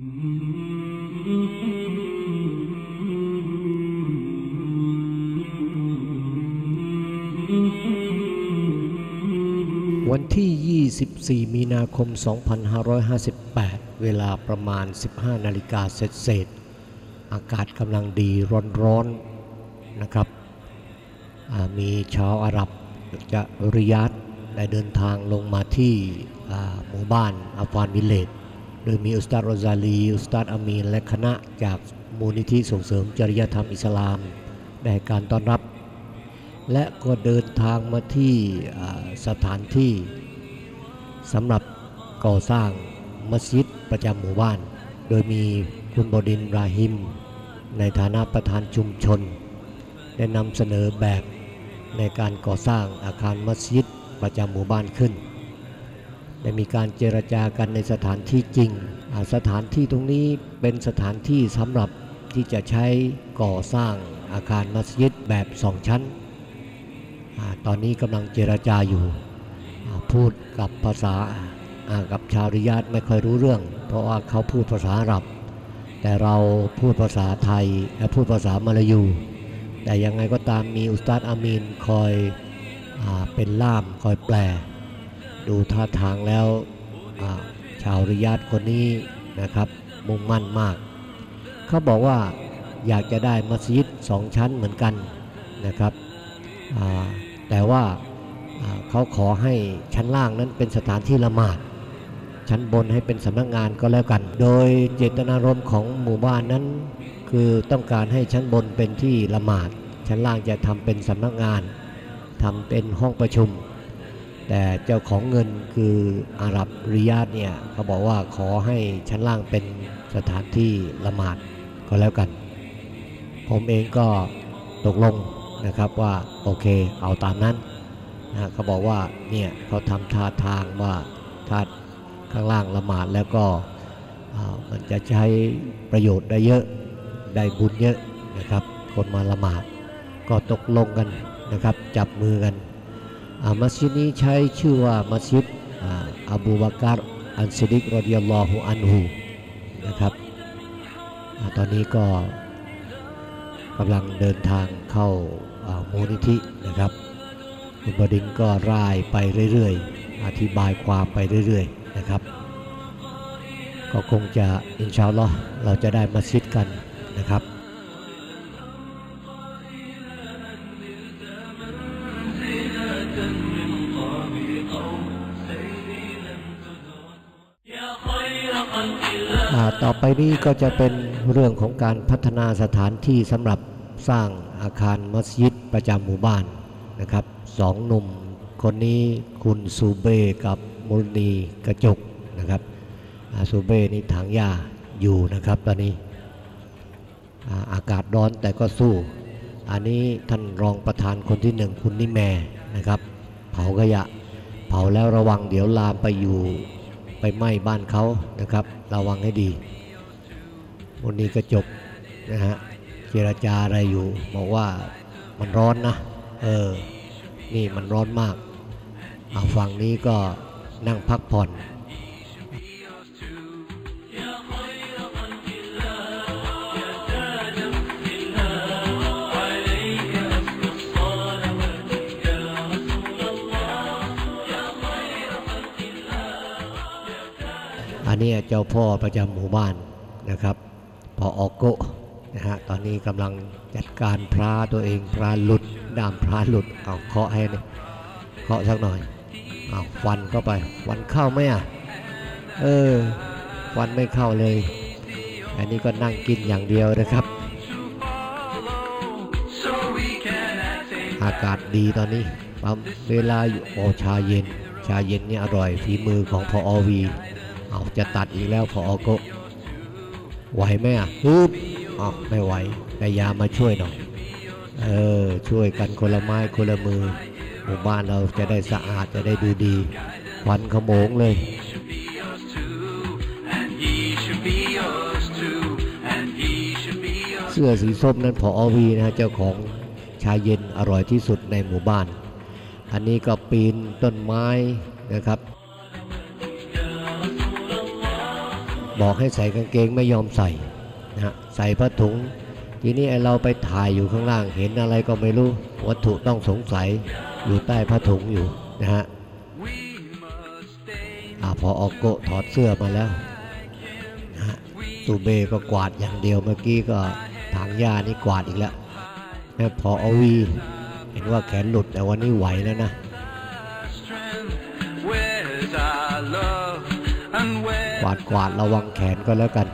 วันที่ 24 มีนาคม 2558 เวลาประมาณ 15 นาฬิกาเศษๆอากาศกำลังดีร้อนๆนะครับ มีชาวอาหรับจะริยาดได้เดินทางลงมาที่หมู่บ้านอัฟวานวิเลจ โดยมีอุสตาดโรซาลีอุสตาดอามีน และคณะจากมูลนิธิส่งเสริมจริยธรรมอิสลามได้การต้อนรับ และก็เดินทางมาที่สถานที่สำหรับก่อสร้างมัสยิดประจำหมู่บ้าน โดยมีคุณบดินราฮิม ในฐานะประธานชุมชน ได้นำเสนอแบบในการก่อสร้างอาคารมัสยิดประจำหมู่บ้านขึ้น ได้มีการเจรจากันในสถานที่จริง สถานที่ตรงนี้เป็นสถานที่สำหรับที่จะใช้ก่อสร้างอาคารมัสยิดแบบสองชั้นอตอนนี้กำลังเจรจาอยู่ พูดกับภาษากับชาวริยาดไม่ค่อยรู้เรื่อง เพราะว่าเขาพูดภาษาอาหรับ แต่เราพูดภาษาไทยและพูดภาษามลายู แต่ยังไงก็ตามมีอุสตาดอามีนคอยอเป็นล่ามคอยแปล ดูท่าทางแล้วชาวริยาดคนนี้นะครับมุ่งมั่นมาก เขาบอกว่าอยากจะได้มัสยิดสองชั้นเหมือนกันนะครับแต่ว่าอ่าเขาขอให้ชั้นล่างนั้นเป็นสถานที่ละหมาด ชั้นบนให้เป็นสำนักงานก็แล้วกัน โดยเจตนารมณ์ของหมู่บ้านนั้น คือต้องการให้ชั้นบนเป็นที่ละหมาด ชั้นล่างจะทำเป็นสำนักงานทำเป็นห้องประชุม แต่เจ้าของเงินคืออาหรับริยาดเนี่ยเขาบอกว่าขอให้ชั้นล่างเป็นสถานที่ละหมาดก็แล้วกัน ผมเองก็ตกลงนะครับว่าโอเคเอาตามนั้นนะเขาบอกว่าเนี่ยเขาทำท่าทางว่าถ้าข้างล่างละหมาดแล้วก็มันจะใช้ประโยชน์ได้เยอะได้บุญเยอะนะครับ คนมาละหมาดก็ตกลงกันนะครับ จับมือกัน มัสยิดนี้ใช้ชื่อว่ามัสยิดอ่าอบูบากรอันซิดิกรดิยัลลอฮุอันฮูนะครับอตอนนี้ก็กำลังเดินทางเข้ามูลนิธินะครับคุณบดินก็ร่ายไปเรื่อยๆ อธิบายความไปเรื่อยๆนะครับ ก็คงจะอินชาอัลลอฮ์เราจะได้มัสยิดกันนะครับ ต่อไปนี้ก็จะเป็นเรื่องของการพัฒนาสถานที่สำหรับสร้างอาคารมัสยิดประจำหมู่บ้านนะครับสองหนุ่มคนนี้คุณซูเบกับมุลนีกระจกนะครับอาซูเบนี่ถางหญ้าอยู่นะครับตอนนี้อ่าอากาศร้อนแต่ก็สู้ อันนี้ท่านรองประธานคนที่หนึ่งคุณนิแม่นะครับ เผาขยะ เผาแล้วระวังเดี๋ยวลามไปอยู่ ไปไหม้บ้านเขานะครับ ระวังให้ดี วันนี้ก็จบนะฮะเจรจาอะไรอยู่ บอกว่ามันร้อนนะ เออ นี่มันร้อนมากเอาฝั่งนี้ก็นั่งพักผ่อน นี้เจ้าพ่อประจำหมู่บ้านนะครับพอออกโกะนะฮะตอนนี้กำลังจัดการพระตัวเองพระหลุดด้ามพระหลุดเอาเคาะให้เนี่ยเคาะสักหน่อยเอาฟันเข้าไปฟันเข้าไหมอะเออฟันไม่เข้าเลย อันนี้ก็นั่งกินอย่างเดียวนะครับ อากาศดีตอนนี้ปั๊มเวลาอยู่โอชาเย็น ชาเย็นนี่อร่อยฝีมือของพออวี เอาจะตัดอีกแล้วพออโกไหวไหมอะฮึบอ๋อไม่ไหวแต่ยามาช่วยหน่อย เออ ช่วยกันคนละไม้คนละมือ หมู่บ้านเราจะได้สะอาดจะได้ดูดีควันขโมงเลยเสื้อสีส้มนั้นพออวีนะฮะเจ้าของชาเย็นอร่อยที่สุดในหมู่บ้าน อันนี้ก็ปีนต้นไม้นะครับ บอกให้ใส่กางเกงไม่ยอมใส่นะใส่ผ้าถุง ทีนี้ไอเราไปถ่ายอยู่ข้างล่างเห็นอะไรก็ไม่รู้ วัตถุต้องสงสัยอยู่ใต้ผ้าถุงอยู่นะฮะอพอออกโกะถอดเสื้อมาแล้วนะตูเบก็กวาดอย่างเดียวเมื่อกี้ก็ทางหญ้านี่กวาดอีกแล้วแม่พออวี เห็นว่าแขนหลุดแต่วันนี้ไหวแล้วนะ And กวาดกวาดระวังแขนก็แล้วกัน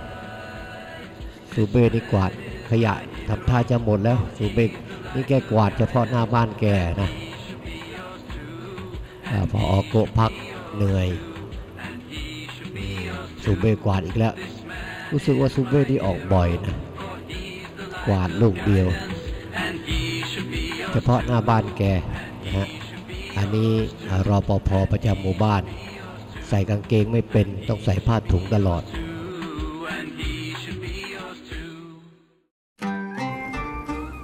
ซูเบ้นี่กวาดขยะทำท่าจะหมดแล้วซูเบ้นี่แกกวาดเฉพาะหน้าบ้านแกนะอพอออกโกะพักเหนื่อยซูเบ้กวาดอีกแล้ว รู้สึกว่าซูเบ้ที่ออกบ่อยนะกวาดลูกเดียว เฉพาะหน้าบ้านแกนะฮะอันนี้อ่ารอปภประจำหมู่บ้าน ใส่กางเกงไม่เป็นต้องใส่ผ้าถุงตลอด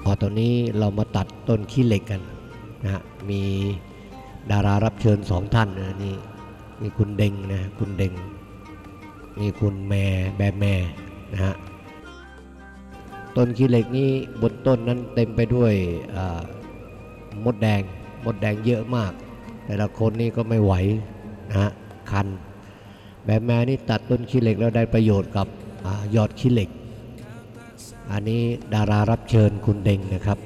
พอตอนนี้เรามาตัดต้นขี้เหล็กกันนะฮะมีดารารับเชิญสองท่านนะนี่มีคุณเดงนะคุณเดงมีคุณแม่แบแม่นะฮะต้นขี้เหล็กนี้บนต้นนั้นเต็มไปด้วยมดแดง มดแดงเยอะมาก แต่ละคนนี่ก็ไม่ไหวนะฮะ คันแบบแม่นี่ตัดต้นขี้เหล็กแล้วได้ประโยชน์กับอยอดขี้เหล็ก อันนี้ดารารับเชิญคุณเดงนะครับ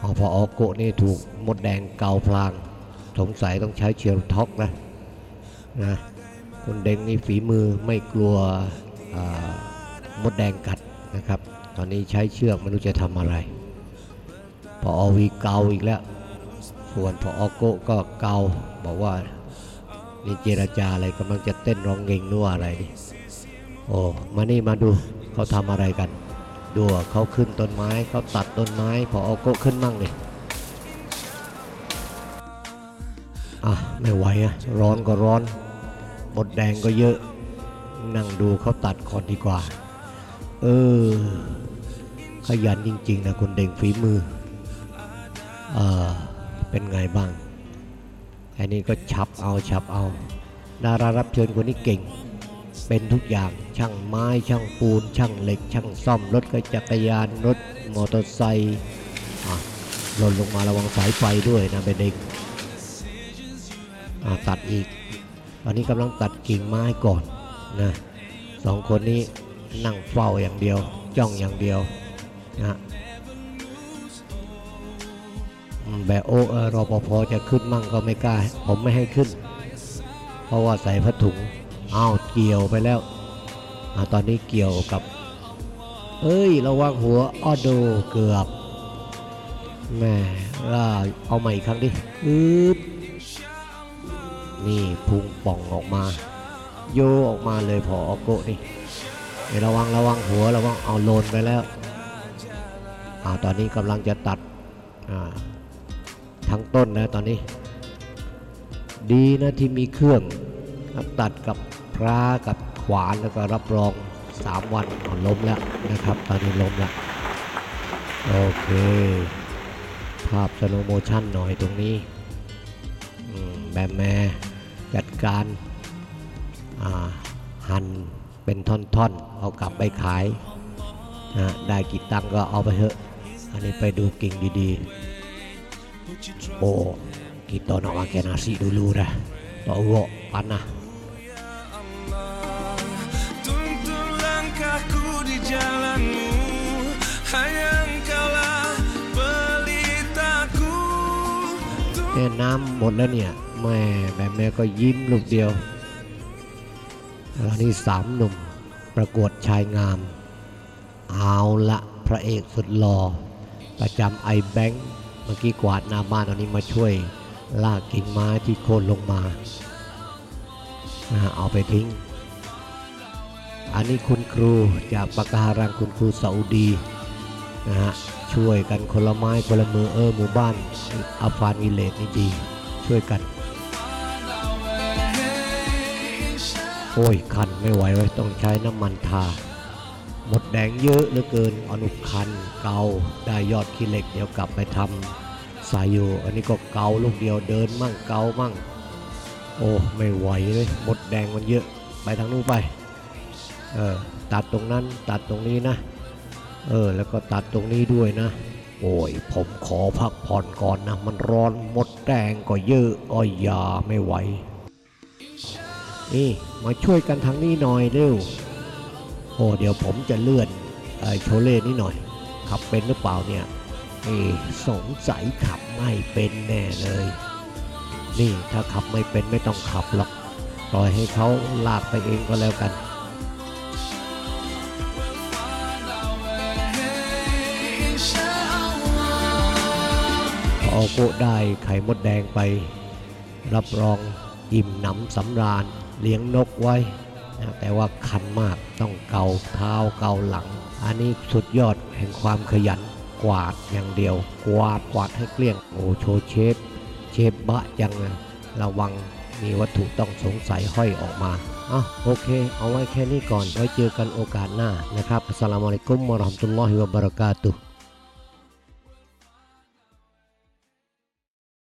อพออโกนี่ถูกมดแดงเกาพลาง สงสัยต้องใช้เชียร์ท็อกนะนะคุณเด้งนี่ฝีมือไม่กลัวมดแดงกัดนะครับ ตอนนี้ใช้เชือกไม่รู้จะทำอะไร พออวีเกาอีกแล้ว วนพออโกก็เกาบอกว่านี่เจรจาอะไรกำลังจะเต้นร้องเงงนัวอะไรนี่โอ้มานี่มาดูเขาทำอะไรกัน ดูเขาขึ้นต้นไม้เขาตัดต้นไม้พอเอโกขึ้นมั่งเลยอะไม่ไหวอะร้อนก็ร้อนหมดแดงก็เยอะ นั่งดูเขาตัดก่อนดีกว่า เออ ขยันจริง ๆ นะคุณเด่งฝีมือเออ เป็นไงบ้าง อันนี้ก็ฉับเอาฉับเอา ดารารับเชิญคนนี้เก่ง เป็นทุกอย่างช่างไม้ช่างปูน ช่างเหล็ก ช่างซ่อมรถกระจักรยานรถมอเตอร์ไซค์หล่นลงมาระวังสายไฟด้วยนะเป็นเด็กตัดอีกตอนนี้กำลังตัดกิ่งไม้ก่อนนะสองคนนี้นั่งเฝ้าอย่างเดียว จ้องอย่างเดียวนะฮะ แบบโอเออรอปภจะขึ้นมั่งก็ไม่กล้า ผมไม่ให้ขึ้น เพราะว่าใส่ผ้าถุงอ้าวเกี่ยวไปแล้วอาตอนนี้เกี่ยวกับ เอ้ย ระวังหัวอ้อโดเกือบแม่ล่าเอาใหม่อีกครั้งดิอึบนี่พุงป่องออกมา โยออกมาเลยพออโกะนี่ระวังระวังหัวระวังเอาโลนไปแล้วอ่าตอนนี้กำลังจะตัดอ่า ทั้งต้นแล้วตอนนี้ ดีนะที่มีเครื่องตัดกับพระกับขวานแล้วก็รับรอง 3 วันเอาล้มแล้วนะครับ ตอนนี้ล้มแล้วโอเค ภาพสโลโมชั่นหน่อยตรงนี้แบมแม่จัดการหั่นเป็นท่อนๆ เอากลับไปขายนะได้กี่ตังค์ก็เอาไปเถอะ อันนี้ไปดูกิ่งดีๆ โอ้ kita nak makan nasi dulu dah. Tak urut, panas. Tuntun langkahku di jalanmu Hanya engkaulah pelitaku แม่น้ำหมดแล้วเนี่ยแม่แม่แม่ก็ยิ้มลูกเดียวแล้วนี่สามหนุ่มประกวดชายงาม เอาละพระเอกสุดหล่อประจำไอแบงค์ เมื่อกี้กวาดหน้าบ้านตอนนี้มาช่วยลากกิ่งไม้ที่โค่นลงมา เอาไปทิ้ง อันนี้คุณครูจากปากการังคุณครูซาอุดีนะฮะช่วยกันคนละไม้คนละมือเออหมู่บ้านอัฟฟานวิเลตนี่ดี ช่วยกัน โอ้ยคันไม่ไหวไว้ต้องใช้น้ำมันทา หมดแดงเยอะเหลือเกินอนุคันเกาได้ยอดขี้เหล็กเดี๋ยวกลับไปทำสายโยอันนี้ก็เกาลูกเดียวเดินมั่งเกามั่ง โอ้ไม่ไหวเลยหมดแดงมันเยอะไปทางนู้นไปเออตัดตรงนั้นตัดตรงนี้นะเออแล้วก็ตัดตรงนี้ด้วยนะ โอ้ยผมขอพักผ่อนก่อนนะ มันร้อนหมดแดงก็เยอะอ้อยยาไม่ไหวนี่มาช่วยกันทางนี้หน่อยเร็ว โอ้เดี๋ยวผมจะเลื่อนโชเล่นี่หน่อย ขับเป็นหรือเปล่าเนี่ยสงสัยขับไม่เป็นแน่เลย นี่ถ้าขับไม่เป็นไม่ต้องขับหรอกปล่อยให้เขาลากไปเองก็แล้วกันพอโกะได้ไข่มดแดงไป รับรองอิ่มหนำสำราญเลี้ยงนกไว้ นะแต่ว่าคันมากต้องเกาเท้าเกาหลัง อันนี้สุดยอดแห่งความขยันกวาดอย่างเดียว กวาดกวาดให้เกลี้ยงโอ้โชเชฟเชฟบะจังระวังมีวัตถุต้องสงสัยห้อยออกมาอะโอเค เอาไว้แค่นี้ก่อน ไว้เจอกันโอกาสหน้านะครับอัสลามุอะลัยกุมวะราะห์มะตุลลอฮิวะบะเราะกาตุฮ์